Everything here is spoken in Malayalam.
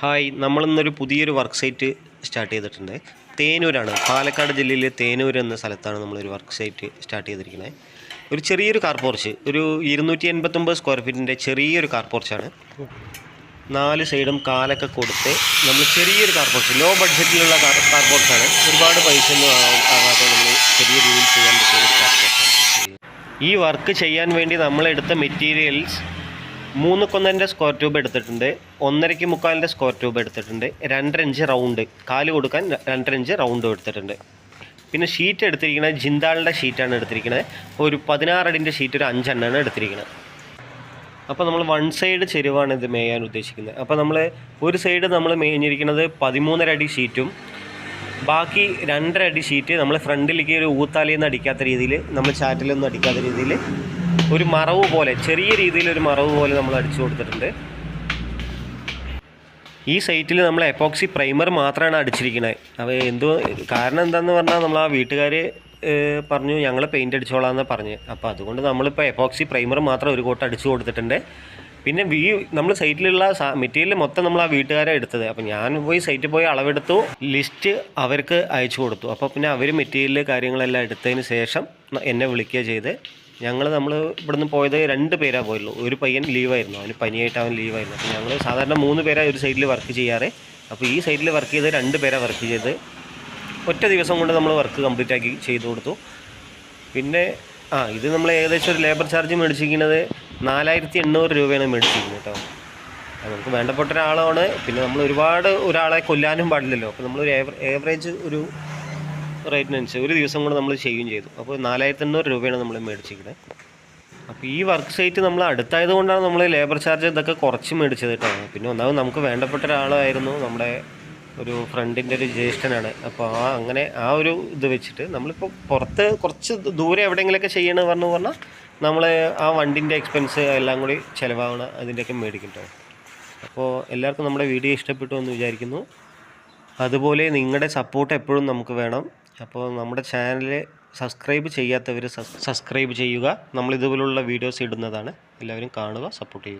ഹായ് നമ്മളിന്നൊരു പുതിയൊരു വർക്ക് സൈറ്റ് സ്റ്റാർട്ട് ചെയ്തിട്ടുണ്ട്. തേനൂരാണ് പാലക്കാട് ജില്ലയിലെ തേനൂർ എന്ന സ്ഥലത്താണ് നമ്മളൊരു വർക്ക് സൈറ്റ് സ്റ്റാർട്ട് ചെയ്തിരിക്കുന്നത് ഒരു ചെറിയൊരു കാർ പോർച്ച് ഒരു ഇരുന്നൂറ്റി എൺപത്തൊമ്പത് സ്ക്വയർ ഫീറ്റിന്റെ ചെറിയൊരു കാർ പോർച്ചാണ് നാല് സൈഡും കാലൊക്കെ കൊടുത്ത് നമ്മൾ ചെറിയൊരു കാർ പോർച്ച് ലോ ബഡ്ജറ്റിലുള്ള കാർ പോർച്ചാണ് ഒരുപാട് പൈസ ഒന്നും ആകാതെ നമ്മൾ ചെറിയ രീതിയിൽ ചെയ്യാൻ പറ്റിയ ഒരു ഈ വർക്ക് ചെയ്യാൻ വേണ്ടി നമ്മളെടുത്ത മെറ്റീരിയൽസ് മൂന്ന് കൊന്നന്റെ സ്ക്വയർ ട്യൂബ് എടുത്തിട്ടുണ്ട്. ഒന്നരയ്ക്ക് മുക്കാലിന്റെ സ്ക്വയർ ട്യൂബ് എടുത്തിട്ടുണ്ട്. രണ്ടര ഇഞ്ച് റൗണ്ട് കാൽ കൊടുക്കാൻ രണ്ടരഞ്ച് റൗണ്ട് എടുത്തിട്ടുണ്ട്. പിന്നെ ഷീറ്റ് എടുത്തിരിക്കുന്നത് ജിന്താളിന്റെ ഷീറ്റാണ് എടുത്തിരിക്കുന്നത്. ഒരു പതിനാറടിന്റെ ഷീറ്റ് ഒരു അഞ്ചെണ്ണമാണ് എടുത്തിരിക്കുന്നത്. അപ്പോൾ നമ്മൾ വൺ സൈഡ് ചെരുവാണ് ഇത് മേയാൻ ഉദ്ദേശിക്കുന്നത്. അപ്പോൾ നമ്മൾ ഒരു സൈഡ് നമ്മൾ മേഞ്ഞിരിക്കുന്നത് പതിമൂന്നര അടി ഷീറ്റും ബാക്കി രണ്ടര അടി ഷീറ്റ് നമ്മൾ ഫ്രണ്ടിലേക്ക് ഒരു ഊത്താലിയൊന്നും അടിക്കാത്ത രീതിയിൽ നമ്മൾ ചാറ്റിലൊന്നും അടിക്കാത്ത രീതിയിൽ ഒരു മറവ് പോലെ ചെറിയ രീതിയിൽ ഒരു മറവ് പോലെ നമ്മൾ അടിച്ചു കൊടുത്തിട്ടുണ്ട്. ഈ സൈറ്റിൽ നമ്മൾ എപ്പോക്സി പ്രൈമർ മാത്രമാണ് അടിച്ചിരിക്കുന്നത്. അപ്പോൾ എന്തോ കാരണം എന്താണെന്ന് പറഞ്ഞാൽ നമ്മൾ ആ വീട്ടുകാർ പറഞ്ഞു ഞങ്ങൾ പെയിന്റ് അടിച്ചോളാമെന്ന് പറഞ്ഞ്. അപ്പോൾ അതുകൊണ്ട് നമ്മളിപ്പോൾ എപ്പോക്സി പ്രൈമർ മാത്രം ഒരു കോട്ട് അടിച്ചു കൊടുത്തിട്ടുണ്ട്. പിന്നെ വീ നമ്മൾ സൈറ്റിലുള്ള മെറ്റീരിയൽ മൊത്തം നമ്മൾ ആ വീട്ടുകാരെ എടുത്തത്. അപ്പോൾ ഞാൻ പോയി സൈറ്റിൽ പോയി അളവെടുത്തു ലിസ്റ്റ് അവർക്ക് അയച്ചു കൊടുത്തു. അപ്പോൾ പിന്നെ അവർ മെറ്റീരിയൽ കാര്യങ്ങളെല്ലാം എടുത്തതിന് ശേഷം എന്നെ വിളിക്കുക ചെയ്ത്. ഞങ്ങൾ നമ്മൾ ഇവിടുന്ന് പോയത് രണ്ട് പേരാ പോയുള്ളൂ. ഒരു പയ്യൻ ലീവായിരുന്നു. അവന് പനിയായിട്ട് അവൻ ലീവായിരുന്നു. അപ്പോൾ ഞങ്ങൾ സാധാരണ മൂന്ന് പേരാ ഒരു സൈഡിൽ വർക്ക് ചെയ്യാറ്. അപ്പോൾ ഈ സൈഡിൽ വർക്ക് ചെയ്ത് രണ്ട് പേരാ വർക്ക് ചെയ്ത് ഒറ്റ ദിവസം കൊണ്ട് നമ്മൾ വർക്ക് കംപ്ലീറ്റ് ആക്കി ചെയ്തു കൊടുത്തു. പിന്നെ ആ ഇത് നമ്മൾ ഏകദേശം ഒരു ലേബർ ചാർജ് മേടിച്ചിരിക്കുന്നത് നാലായിരത്തി എണ്ണൂറ് രൂപയാണ് മേടിച്ചിരിക്കുന്നത് കേട്ടോ. നമുക്ക് വേണ്ടപ്പെട്ട ഒരാളാണ്. പിന്നെ നമ്മൾ ഒരുപാട് ഒരാളെ കൊല്ലാനും പാടില്ലല്ലോ. അപ്പോൾ നമ്മളൊരു ഏവറേജ് ഒരു റേറ്റിനനുസരിച്ച് ഒരു ദിവസം കൊണ്ട് നമ്മൾ ചെയ്യുകയും ചെയ്തു. അപ്പോൾ നാലായിരത്തി എണ്ണൂറ് രൂപയാണ് നമ്മൾ മേടിച്ചിരിക്കുന്നത്. അപ്പോൾ ഈ വർക്ക് സൈറ്റ് നമ്മൾ അടുത്തായത് കൊണ്ടാണ് നമ്മൾ ലേബർ ചാർജ് ഇതൊക്കെ കുറച്ച് മേടിച്ചത് കേട്ടോ. പിന്നെ ഒന്നാമത് നമുക്ക് വേണ്ടപ്പെട്ട ഒരാളായിരുന്നു നമ്മുടെ ഒരു ഫ്രണ്ടിന്റെ ഒരു ജ്യേഷ്ഠനാണ്. അപ്പോൾ ആ അങ്ങനെ ആ ഒരു ഇത് വെച്ചിട്ട് നമ്മളിപ്പോൾ പുറത്ത് കുറച്ച് ദൂരെ എവിടെയെങ്കിലുമൊക്കെ ചെയ്യണമെന്ന് പറഞ്ഞു പറഞ്ഞാൽ നമ്മൾ ആ വണ്ടിന്റെ എക്സ്പെൻസ് എല്ലാം കൂടി ചിലവാകണം അതിന്റെയൊക്കെ മേടിക്കും അപ്പോൾ എല്ലാവർക്കും നമ്മുടെ വീഡിയോ ഇഷ്ടപ്പെട്ടു എന്ന് വിചാരിക്കുന്നു. അതുപോലെ നിങ്ങളുടെ സപ്പോർട്ട് എപ്പോഴും നമുക്ക് വേണം. അപ്പോൾ നമ്മുടെ ചാനൽ സബ്സ്ക്രൈബ് ചെയ്യാത്തവർ സബ്സ്ക്രൈബ് ചെയ്യുക. നമ്മൾ ഇതുപോലുള്ള വീഡിയോസ് ഇടുന്നതാണ്. എല്ലാവരും കാണുക സപ്പോർട്ട് ചെയ്യുക.